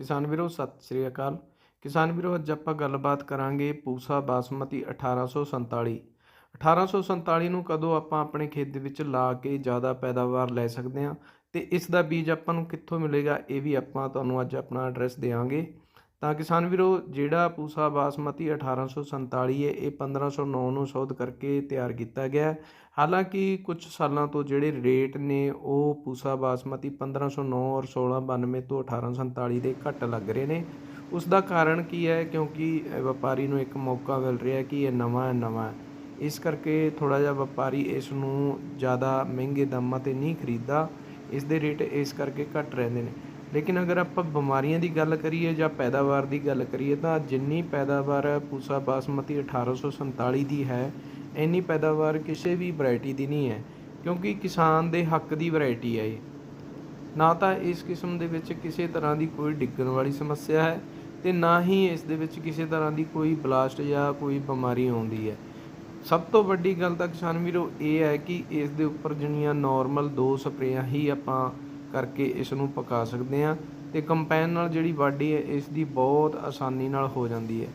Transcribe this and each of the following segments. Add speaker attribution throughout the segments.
Speaker 1: ਕਿਸਾਨ ਵੀਰੋ, ਸਤਿ ਸ੍ਰੀ ਅਕਾਲ। ਕਿਸਾਨ ਵੀਰੋ, ਅੱਜ ਆਪਾਂ ਗੱਲਬਾਤ ਕਰਾਂਗੇ ਪੂਸਾ ਬਾਸਮਤੀ 1847 1847 ਨੂੰ ਕਦੋਂ ਆਪਾਂ ਆਪਣੇ ਖੇਤ ਦੇ ਵਿੱਚ ਲਾ ਕੇ ਜ਼ਿਆਦਾ ਪੈਦਾਵਾਰ ਲੈ ਸਕਦੇ ਹਾਂ ਤੇ ਇਸ ਦਾ ਬੀਜ ਆਪਾਂ ਨੂੰ ਕਿੱਥੋਂ ਮਿਲੇਗਾ, ਇਹ ਵੀ ਆਪਾਂ ਤੁਹਾਨੂੰ ਅੱਜ ਆਪਣਾ ਐਡਰੈਸ ਦੇਵਾਂਗੇ ਤਾਂ ਕਿਸਾਨ ਵੀਰੋ, ਜਿਹੜਾ ਪੂਸਾ ਬਾਸਮਤੀ 1847 ਹੈ, ਇਹ 1509 ਨੂੰ ਸ਼ੋਧ ਕਰਕੇ ਤਿਆਰ ਕੀਤਾ ਗਿਆ ਹਾਲਾਂਕਿ ਕੁਝ ਸਾਲਾਂ ਤੋਂ ਜਿਹੜੇ ਰੇਟ ਨੇ, ਉਹ ਪੂਸਾ ਬਾਸਮਤੀ 1509 ਔਰ 1692 ਤੋਂ 1847 ਦੇ ਘੱਟ ਲੱਗ ਰਹੇ ਨੇ। ਉਸ ਦਾ ਕਾਰਨ ਕੀ ਹੈ? ਕਿਉਂਕਿ ਵਪਾਰੀ ਨੂੰ ਇੱਕ ਮੌਕਾ ਮਿਲ ਰਿਹਾ ਕਿ ਇਹ ਨਵਾਂ ਹੈ ਨਵਾਂ ਹੈ। ਇਸ ਕਰਕੇ ਥੋੜਾ ਜਿਹਾ ਵਪਾਰੀ ਇਸ ਨੂੰ ਜ਼ਿਆਦਾ ਮਹਿੰਗੇ ਦਾਮਾਂ ਤੇ ਨਹੀਂ ਖਰੀਦਦਾ। ਇਸ ਦੇ ਰੇਟ ਇਸ ਕਰਕੇ ਘੱਟ ਰਹਿੰਦੇ ਨੇ। ਲੇਕਿਨ ਅਗਰ ਆਪਾਂ ਬਿਮਾਰੀਆਂ ਦੀ ਗੱਲ ਕਰੀਏ ਜਾਂ ਪੈਦਾਵਾਰ ਦੀ ਗੱਲ ਕਰੀਏ ਤਾਂ ਜਿੰਨੀ ਪੈਦਾਵਾਰ ਪੂਸਾ ਬਾਸਮਤੀ 1847 ਦੀ ਹੈ, ਇੰਨੀ ਪੈਦਾਵਾਰ ਕਿਸੇ ਵੀ ਵੈਰਾਈਟੀ ਦੀ ਨਹੀਂ ਹੈ, ਕਿਉਂਕਿ ਕਿਸਾਨ ਦੇ ਹੱਕ ਦੀ ਵੈਰਾਈਟੀ ਹੈ ਇਹ। ਨਾ ਤਾਂ ਇਸ ਕਿਸਮ ਦੇ ਵਿੱਚ ਕਿਸੇ ਤਰ੍ਹਾਂ ਦੀ ਕੋਈ ਡਿੱਗਣ ਵਾਲੀ ਸਮੱਸਿਆ ਹੈ ਤੇ ਨਾ ਹੀ ਇਸ ਦੇ ਵਿੱਚ ਕਿਸੇ ਤਰ੍ਹਾਂ ਦੀ ਕੋਈ ਬਲਾਸਟ ਜਾਂ ਕੋਈ ਬਿਮਾਰੀ ਆਉਂਦੀ ਹੈ। ਸਭ ਤੋਂ ਵੱਡੀ ਗੱਲ ਤਾਂ ਕਿਸਾਨ ਵੀਰੋ ਇਹ ਹੈ ਕਿ ਇਸ ਦੇ ਉੱਪਰ ਜਿਹੜੀਆਂ ਨਾਰਮਲ ਦੋ ਸਪਰੇਆਂ ਹੀ ਆਪਾਂ ਕਰਕੇ ਇਸ ਨੂੰ ਪਕਾ ਸਕਦੇ ਹਾਂ ਤੇ ਕੰਪੈਨ ਨਾਲ ਜਿਹੜੀ ਵਾਢੀ ਹੈ ਇਸ ਦੀ ਬਹੁਤ ਆਸਾਨੀ ਨਾਲ ਹੋ ਜਾਂਦੀ ਹੈ।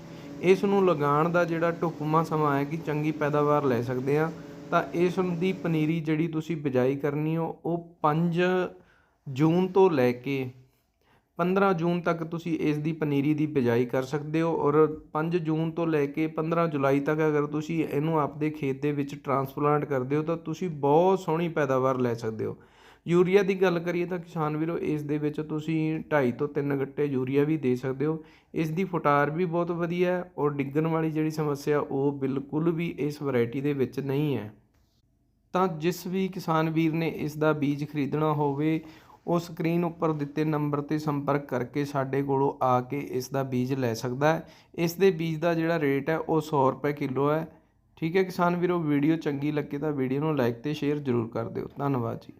Speaker 1: ਇਸ ਨੂੰ ਲਗਾਉਣ ਦਾ ਜਿਹੜਾ ਢੁਕਵਾਂ ਸਮਾਂ ਹੈ ਕਿ ਚੰਗੀ ਪੈਦਾਵਾਰ ਲੈ ਸਕਦੇ ਹਾਂ, ਤਾਂ ਇਸ ਦੀ ਪਨੀਰੀ ਜਿਹੜੀ ਤੁਸੀਂ ਬਿਜਾਈ ਕਰਨੀ ਹੋ, ਉਹ 5 ਜੂਨ ਤੋਂ ਲੈ ਕੇ 15 ਜੂਨ ਤੱਕ ਤੁਸੀਂ ਇਸ ਦੀ ਪਨੀਰੀ ਦੀ ਬਿਜਾਈ ਕਰ ਸਕਦੇ ਹੋ ਔਰ 5 ਜੂਨ ਤੋਂ ਲੈ ਕੇ 15 ਜੁਲਾਈ ਤੱਕ ਅਗਰ ਤੁਸੀਂ ਇਹਨੂੰ ਆਪਦੇ ਖੇਤ ਦੇ ਵਿੱਚ ਟਰਾਂਸਪਲਾਂਟ ਕਰਦੇ ਹੋ, ਤਾਂ ਤੁਸੀਂ ਬਹੁਤ ਸੋਹਣੀ ਪੈਦਾਵਾਰ ਲੈ ਸਕਦੇ ਹੋ। ਯੂਰੀਆ ਦੀ ਗੱਲ ਕਰੀਏ ਤਾਂ ਕਿਸਾਨ ਵੀਰੋ, ਇਸ ਦੇ ਵਿੱਚ ਤੁਸੀਂ 2.5 ਤੋਂ 3 ਗੱਟੇ ਯੂਰੀਆ ਵੀ ਦੇ ਸਕਦੇ ਹੋ। ਇਸ ਦੀ ਫੁਟਾਰ ਵੀ ਬਹੁਤ ਵਧੀਆ ਹੈ ਔਰ ਡਿੱਗਣ ਵਾਲੀ ਜਿਹੜੀ ਸਮੱਸਿਆ, ਉਹ ਬਿਲਕੁਲ ਵੀ ਇਸ ਵੈਰਾਈਟੀ ਦੇ ਵਿੱਚ ਨਹੀਂ ਹੈ। ਤਾਂ ਜਿਸ ਵੀ ਕਿਸਾਨ ਵੀਰ ਨੇ ਇਸ ਦਾ ਬੀਜ ਖਰੀਦਣਾ ਹੋਵੇ, ਉਹ ਸਕਰੀਨ ਉੱਪਰ ਦਿੱਤੇ ਨੰਬਰ ਤੇ ਸੰਪਰਕ ਕਰਕੇ ਸਾਡੇ ਕੋਲੋਂ ਆ ਕੇ ਇਸ ਦਾ ਬੀਜ ਲੈ ਸਕਦਾ ਹੈ। ਇਸ ਦੇ ਬੀਜ ਦਾ ਜਿਹੜਾ ਰੇਟ ਹੈ, ਉਹ 100 ਰੁਪਏ ਕਿਲੋ ਹੈ। ਠੀਕ ਹੈ ਕਿਸਾਨ ਵੀਰੋ, ਵੀਡੀਓ ਚੰਗੀ ਲੱਗੇ ਤਾਂ ਵੀਡੀਓ ਨੂੰ ਲਾਈਕ ਤੇ ਸ਼ੇਅਰ ਜ਼ਰੂਰ ਕਰ ਦਿਓ। ਧੰਨਵਾਦ ਜੀ।